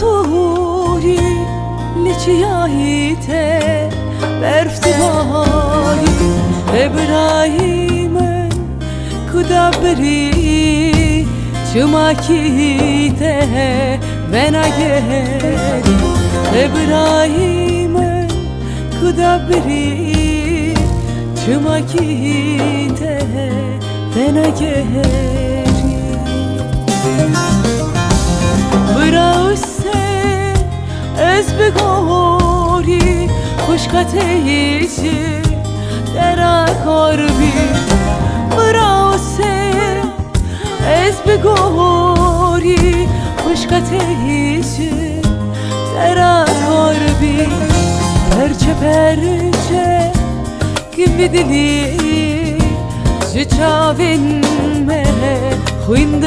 طهوري لجياهيته بارتباهي إبراهيم كدبري جماكيته من أجري إبراهيم كدبري جماكيته من أجري گوری خوشکت ایچی در اکاربی براسه از بگوری خوشکت ایچی در اکاربی پرچه پرچه gibi dili Züçavin me Huyndi